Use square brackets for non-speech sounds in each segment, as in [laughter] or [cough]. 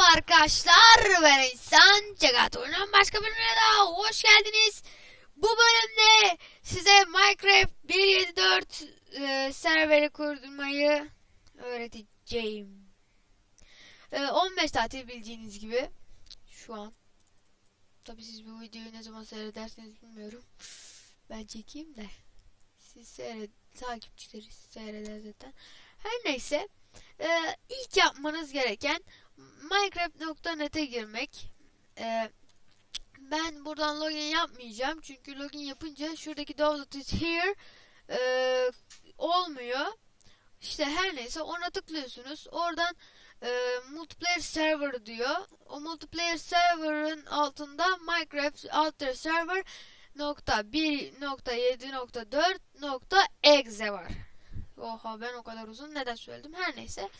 Merhaba arkadaşlar ben İnsan Cegat Oyunun başka bölümüne daha hoş geldiniz. Bu bölümde size Minecraft 1.7.4 e, serveri kurmayı öğreteceğim. E, 15 tatil bildiğiniz gibi şu an. Tabi siz bu videoyu ne zaman seyrederseniz bilmiyorum. Ben çekeyim de. Siz seyret, takipçileri seyreder zaten. Her neyse. Ee, ilk yapmanız gereken Minecraft.net'e girmek. Ee, ben buradan login yapmayacağım. Çünkü login yapınca şuradaki download is here e, olmuyor. İşte her neyse ona tıklıyorsunuz. Oradan e, multiplayer server diyor. O multiplayer server'ın altında Minecraft Alter Server nokta 1.7.4 nokta exe var. Oha ben o kadar uzun neden söyledim her neyse.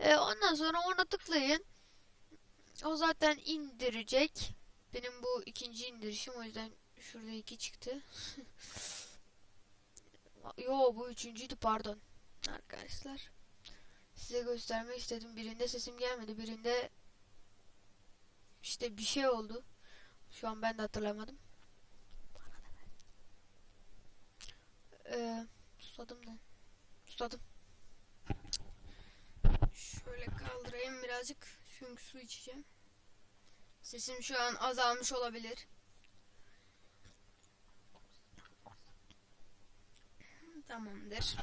Ee, ondan sonra ona tıklayın. O zaten indirecek. Benim bu ikinci indirişim o yüzden şurada iki çıktı. [laughs] Yo bu üçüncüydü pardon. Arkadaşlar. Size göstermek istedim. Birinde sesim gelmedi. Birinde işte bir şey oldu. Şu an ben de hatırlamadım. Ee, susadım da. Susadım. Şöyle kaldırayım birazcık. Çünkü su içeceğim. Sesim şu an azalmış olabilir. Tamamdır.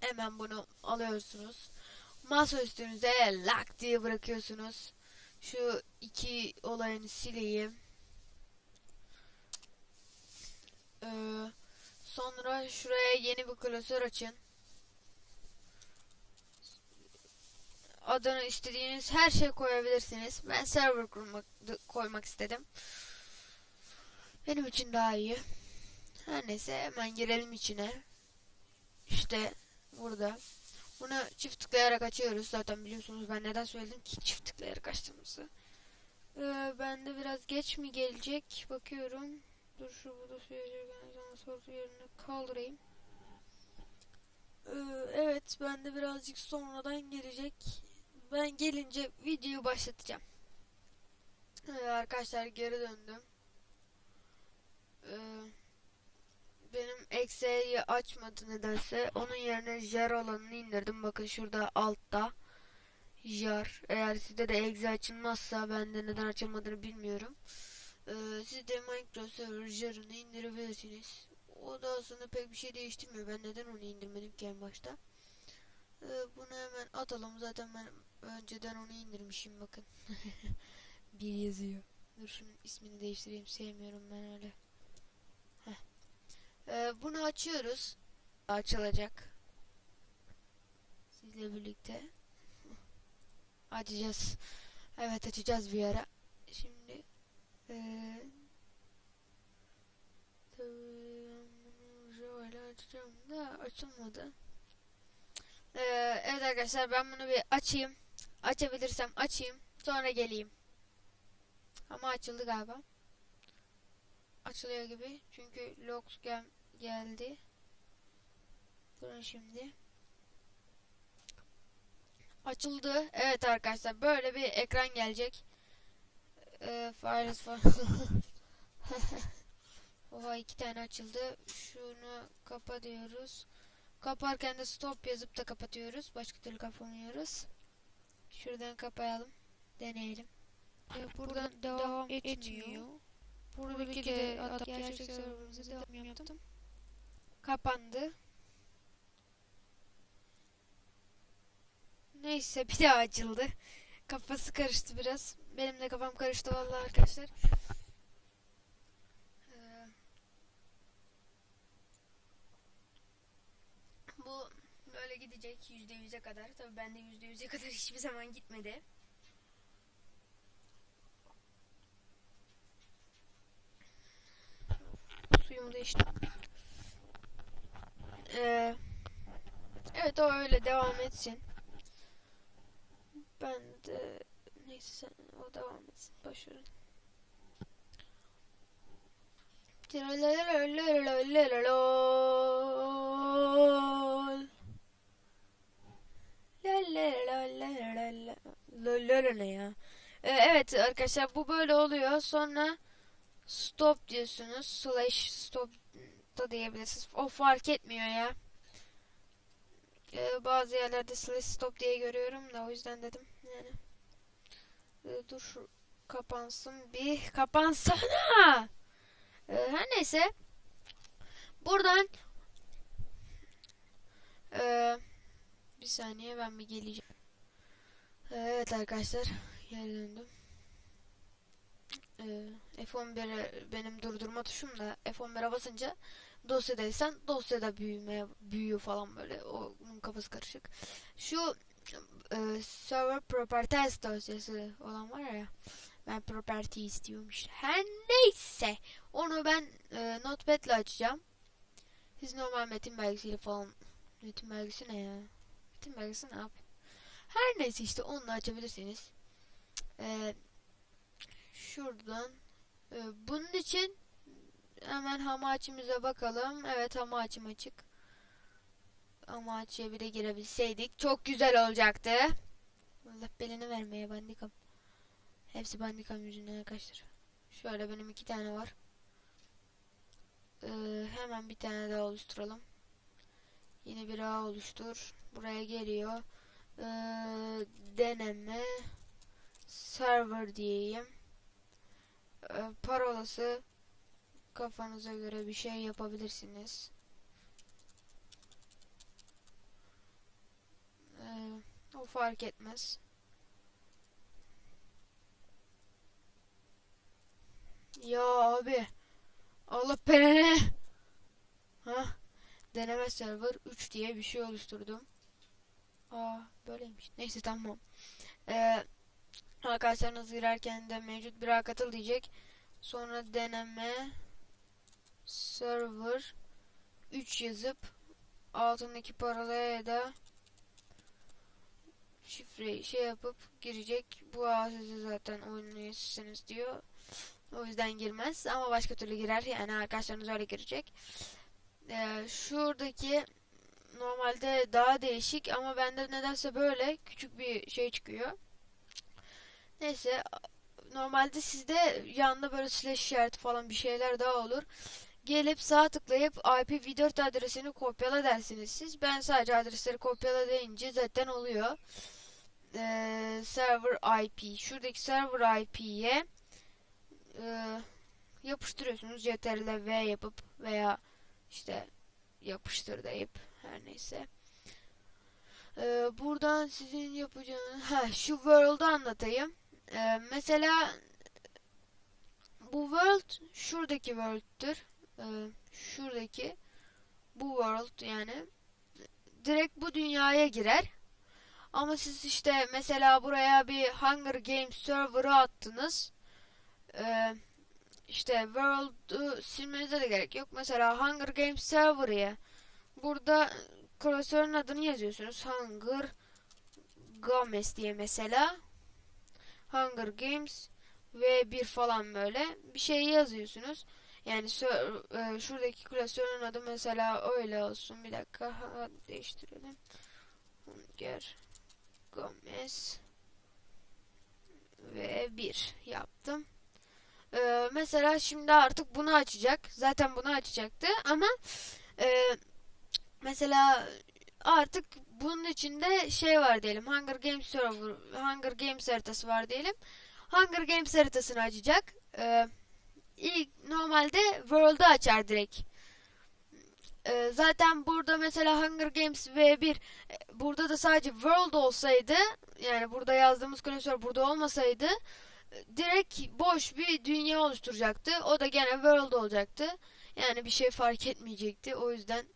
Hemen bunu alıyorsunuz. Masa üstünüze lak diye bırakıyorsunuz. Şu iki olayını sileyim. Ee, sonra şuraya yeni bir klasör açın. Adını istediğiniz her şey koyabilirsiniz. Ben server kurmak koymak istedim. Benim için daha iyi. Her neyse hemen girelim içine. İşte burada. Bunu çift tıklayarak açıyoruz. Zaten biliyorsunuz ben neden söyledim ki çift tıklayarak açtığımızı. Ee, ben de biraz geç mi gelecek bakıyorum. Dur şu bu da soru yerine kaldırayım. Ee, evet ben de birazcık sonradan gelecek. Ben gelince videoyu başlatacağım. Ee, arkadaşlar geri döndüm. Ee, benim ekseyi açmadı nedense. Onun yerine jar alanını indirdim. Bakın şurada altta. Jar. Eğer sizde de exe açılmazsa ben de neden açılmadığını bilmiyorum. Ee, siz de Minecraft Server jarını indirebilirsiniz. O da aslında pek bir şey değiştirmiyor. Ben neden onu indirmedim ki en başta. Ee, bunu hemen atalım. Zaten ben önceden onu indirmişim bakın. [laughs] bir yazıyor. Dur şunun ismini değiştireyim. Sevmiyorum ben öyle. Heh. Ee, bunu açıyoruz. Açılacak. Sizle birlikte. [laughs] Açacağız. Evet açacağız bir ara. Şimdi ee, şöyle açacağım da açılmadı. Ee, evet arkadaşlar ben bunu bir açayım. Açabilirsem açayım. Sonra geleyim. Ama açıldı galiba. Açılıyor gibi. Çünkü logs gel geldi. Durun şimdi. Açıldı. Evet arkadaşlar böyle bir ekran gelecek. Ee, Files [laughs] var. Oha iki tane açıldı. Şunu kapa diyoruz. Kaparken de stop yazıp da kapatıyoruz. Başka türlü kapamıyoruz. Şuradan kapayalım. Deneyelim. Ee, buradan devam, devam etmiyor. etmiyor. Buradaki de hatta gerçek serverımıza devam yaptım. Kapandı. Neyse bir daha açıldı. Kafası karıştı biraz. Benim de kafam karıştı vallahi arkadaşlar. Ee, bu böyle gidecek yüzde yüze kadar. Tabii bende yüzde yüze [laughs] kadar hiçbir zaman gitmedi. Suyumu da içtim. Ee, evet o öyle devam etsin. Ben de neyse sen o devam etsin. Başarın. Ne ya? Ee, evet arkadaşlar bu böyle oluyor. Sonra stop diyorsunuz. Slash stop da diyebilirsiniz. O fark etmiyor ya. Ee, bazı yerlerde slash stop diye görüyorum da o yüzden dedim. Yani. Ee, dur şu kapansın bir. Kapansana! Ee, her neyse. Buradan ee, bir saniye ben bir geleceğim. Evet arkadaşlar geri döndüm. Ee, F11'e benim durdurma tuşum da F11'e basınca dosyadaysan dosyada büyümeye büyüyor falan böyle. Onun kafası karışık. Şu e, server properties dosyası olan var ya. Ben property istiyorum. Her neyse. Onu ben e, notepad ile açacağım. Siz normal metin belgesiyle falan metin belgesi ne ya? Metin belgesi ne yap? Her neyse işte onu açabilirsiniz. Ee, şuradan e, bunun için hemen hamaçimize bakalım. Evet hamaçım açık. Hamaçıya bir de girebilseydik çok güzel olacaktı. Allah belini vermeye bandikam. Hepsi bandikam yüzünden arkadaşlar. Şöyle benim iki tane var. Ee, hemen bir tane daha oluşturalım. Yine bir ağ oluştur. Buraya geliyor. Ee, deneme server diyeyim. Ee, parolası kafanıza göre bir şey yapabilirsiniz. Ee, o fark etmez. Ya abi. Allah belanı. Ha? Deneme server 3 diye bir şey oluşturdum. Aa böyleymiş. Neyse tamam. Ee, arkadaşlarınız girerken de mevcut bir katıl diyecek. Sonra deneme server 3 yazıp altındaki parolaya da şifreyi şey yapıp girecek. Bu ağ sizi zaten oyun üyesisiniz diyor. O yüzden girmez ama başka türlü girer. Yani arkadaşlarınız öyle girecek. Ee, şuradaki normalde daha değişik ama bende nedense böyle küçük bir şey çıkıyor. Neyse normalde sizde yanında böyle slash işareti falan bir şeyler daha olur. Gelip sağ tıklayıp IPv4 adresini kopyala dersiniz siz. Ben sadece adresleri kopyala deyince zaten oluyor. Ee, server IP. Şuradaki server IP'ye e, yapıştırıyorsunuz. CTRL V yapıp veya işte yapıştır deyip her neyse. Ee, buradan sizin yapacağınız ha şu world'u anlatayım. Ee, mesela bu world şuradaki world'tür. Ee, şuradaki bu world yani direkt bu dünyaya girer. Ama siz işte mesela buraya bir Hunger Games server'ı attınız. Ee, işte World'u silmenize de gerek yok. Mesela Hunger Games server'ı burada klasörün adını yazıyorsunuz. Hunger Games diye mesela. Hunger Games ve bir falan böyle bir şey yazıyorsunuz. Yani e, şuradaki klasörün adı mesela öyle olsun. Bir dakika değiştirelim. Hunger Gomez ve bir yaptım. Ee, mesela şimdi artık bunu açacak. Zaten bunu açacaktı ama e, mesela artık bunun içinde şey var diyelim. Hunger Games server, Hunger Games haritası var diyelim. Hunger Games haritasını açacak. Ee, ilk normalde World'u açar direkt. Ee, zaten burada mesela Hunger Games V1 e, burada da sadece World olsaydı yani burada yazdığımız klasör burada olmasaydı direkt boş bir dünya oluşturacaktı. O da gene world olacaktı. Yani bir şey fark etmeyecekti. O yüzden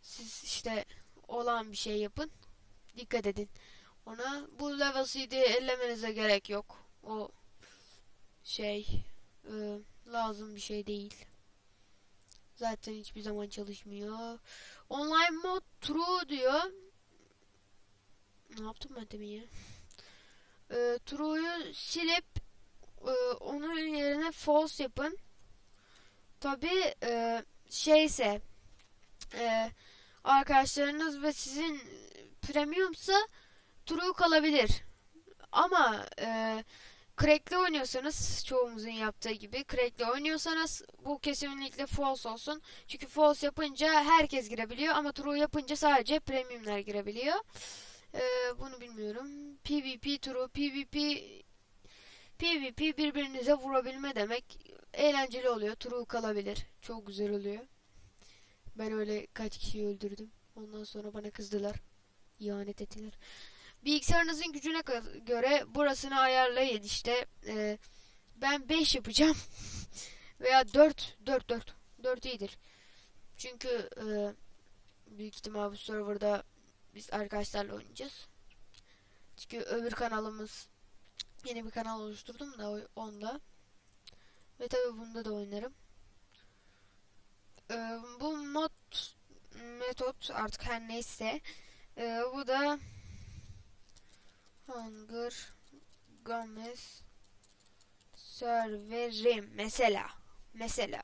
siz işte olan bir şey yapın. Dikkat edin. Ona bu level CD'yi ellemenize gerek yok. O şey e, lazım bir şey değil. Zaten hiçbir zaman çalışmıyor. Online mod true diyor. Ne yaptım ben demin ya? e, true'yu silip e, onun yerine false yapın. Tabi e, şeyse e, arkadaşlarınız ve sizin premiumsa true kalabilir. Ama e, Crack'le oynuyorsanız çoğumuzun yaptığı gibi Crack'le oynuyorsanız bu kesinlikle false olsun. Çünkü false yapınca herkes girebiliyor ama true yapınca sadece premiumler girebiliyor. E, bunu bilmiyorum. PvP true PvP PvP birbirinize vurabilme demek eğlenceli oluyor. True kalabilir. Çok güzel oluyor. Ben öyle kaç kişiyi öldürdüm. Ondan sonra bana kızdılar. İhanet ettiler. Bilgisayarınızın gücüne göre burasını ayarlayın işte. Ee, ben 5 yapacağım. [laughs] Veya 4. 4 4. 4 iyidir. Çünkü e, büyük ihtimal bu serverda biz arkadaşlarla oynayacağız. Çünkü öbür kanalımız yeni bir kanal oluşturdum da onda. Ve tabi bunda da oynarım. Ee, bu mod metot artık her neyse ee, bu da Hunger Gomez serverim. Mesela mesela.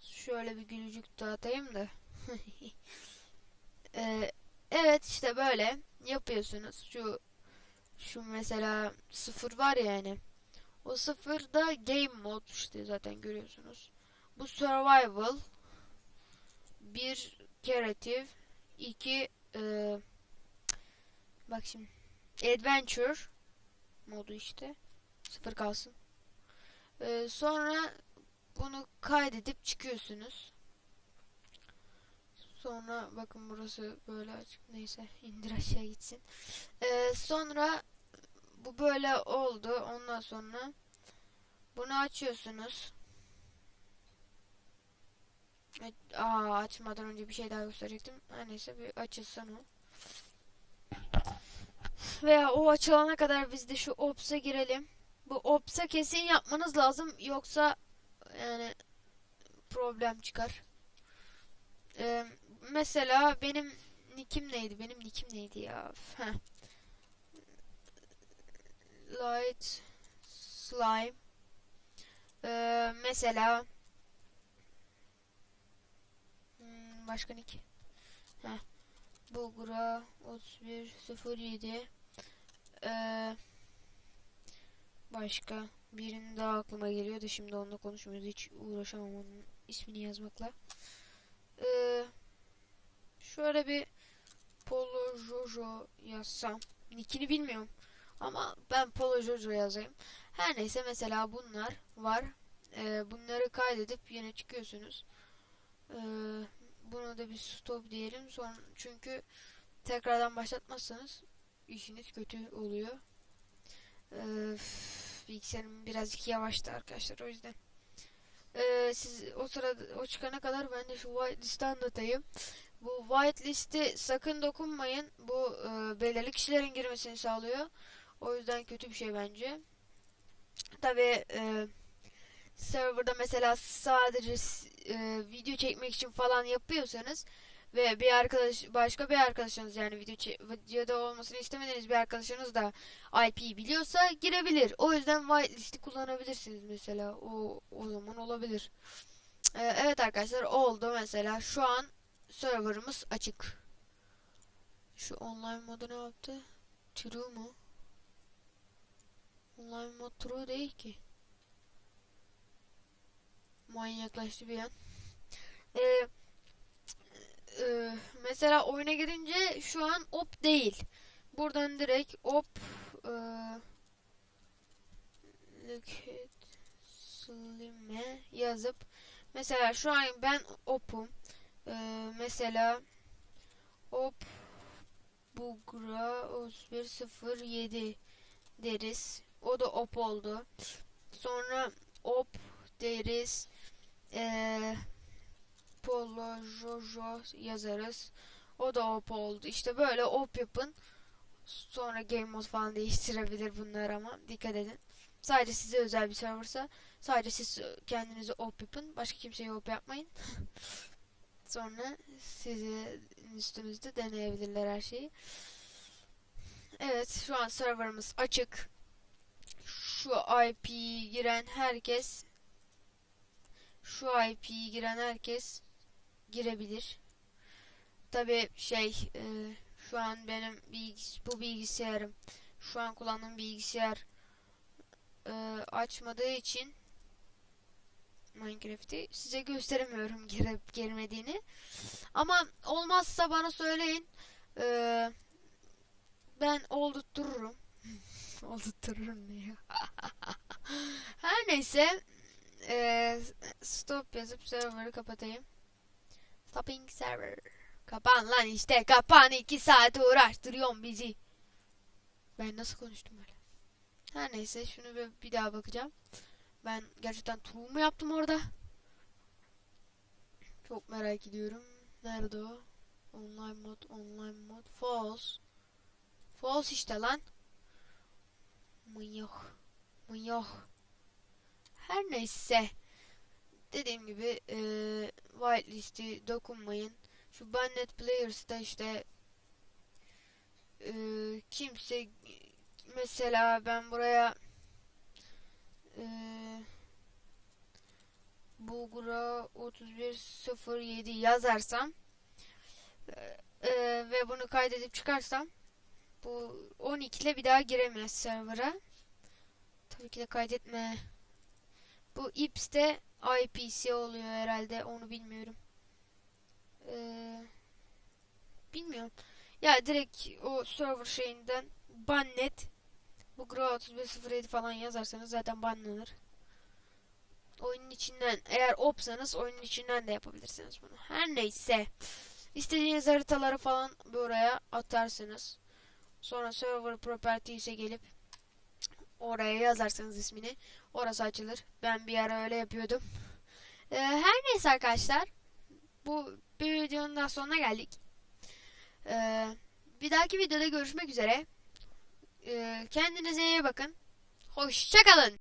Şöyle bir gülücük dağıtayım da. [laughs] Ee, evet işte böyle yapıyorsunuz. Şu şu mesela sıfır var ya yani. O sıfır da game mod işte zaten görüyorsunuz. Bu survival bir creative iki e, bak şimdi adventure modu işte. Sıfır kalsın. E, sonra bunu kaydedip çıkıyorsunuz. Sonra bakın burası böyle açık. Neyse indir aşağı gitsin. E, sonra bu böyle oldu. Ondan sonra bunu açıyorsunuz. Aa açmadan önce bir şey daha gösterecektim. Neyse bir açılsın o. Veya o açılana kadar biz de şu Ops'a girelim. Bu Ops'a kesin yapmanız lazım. Yoksa yani problem çıkar. Ee, mesela benim nickim neydi? Benim nickim neydi ya? Heh. Light Slime. Ee, mesela Hmm, başka nick. Heh. Bulgura 3107 ee, başka birinin daha aklıma geliyor da şimdi onunla konuşmuyoruz. Hiç uğraşamam onun ismini yazmakla. Ee, şöyle bir Polo Jojo yazsam. Nickini bilmiyorum ama ben Polo Jojo yazayım. Her neyse mesela bunlar var. Ee, bunları kaydedip yine çıkıyorsunuz. Ee, bunu da bir stop diyelim. Son çünkü tekrardan başlatmazsanız işiniz kötü oluyor. Ee, bilgisayarım birazcık yavaştı arkadaşlar o yüzden. Ee, siz o sırada o çıkana kadar ben de şu whitelist'i anlatayım. Bu whitelist'i sakın dokunmayın. Bu e, belirli kişilerin girmesini sağlıyor. O yüzden kötü bir şey bence. Tabi e, serverda mesela sadece e, video çekmek için falan yapıyorsanız ve bir arkadaş başka bir arkadaşınız yani video videoda olmasını istemediğiniz bir arkadaşınız da IP biliyorsa girebilir. O yüzden whitelist'i kullanabilirsiniz mesela. O o zaman olabilir. E, evet arkadaşlar oldu mesela. Şu an serverımız açık. Şu online modu ne yaptı? True mu? Online mod true değil ki manyaklaştı bir an. Ee, e, mesela oyuna girince şu an op değil. Buradan direkt op e, Liquid yazıp mesela şu an ben opum. Ee, mesela op Bugra 3107 deriz. O da op oldu. Sonra op deriz. Ee, Polo Jojo yazarız. O da op oldu. İşte böyle op yapın. Sonra game mode falan değiştirebilir bunlar ama dikkat edin. Sadece size özel bir serversa sadece siz kendinizi op yapın. Başka kimseye op yapmayın. [laughs] Sonra sizin üstünüzde deneyebilirler her şeyi. Evet şu an serverımız açık. Şu IP giren herkes şu IP'yi giren herkes girebilir. Tabi şey e, şu an benim bilgis bu bilgisayarım şu an kullandığım bilgisayar e, açmadığı için Minecraft'i size gösteremiyorum [laughs] girip girmediğini. Ama olmazsa bana söyleyin. Ee, ben oldurturum ne ya? Her neyse ee, stop yazıp server'ı kapatayım. Stopping server. Kapan lan işte kapan iki saat uğraştırıyorsun bizi. Ben nasıl konuştum böyle? Her neyse şunu bir, bir daha bakacağım. Ben gerçekten tool mu yaptım orada? Çok merak ediyorum. Nerede o? Online mod, online mod. False. False işte lan. Mıyok. Mıyok. Her neyse. Dediğim gibi eee whitelist'i dokunmayın. Şu Bannet Players'ta işte eee, kimse mesela ben buraya eee Bulgura 3107 yazarsam eee, eee, ve bunu kaydedip çıkarsam bu 12 ile bir daha giremez server'a. Tabii ki de kaydetme. Bu IPS'te IPC oluyor herhalde onu bilmiyorum. Eee, bilmiyorum. Ya direkt o server şeyinden bannet bu Grow 3107 falan yazarsanız zaten banlanır. Oyunun içinden eğer opsanız oyunun içinden de yapabilirsiniz bunu. Her neyse. İstediğiniz haritaları falan buraya atarsınız. Sonra server properties'e gelip oraya yazarsanız ismini orası açılır. Ben bir ara öyle yapıyordum. Ee, her neyse arkadaşlar. Bu bir videonun daha sonuna geldik. Ee, bir dahaki videoda görüşmek üzere. Ee, kendinize iyi bakın. Hoşçakalın.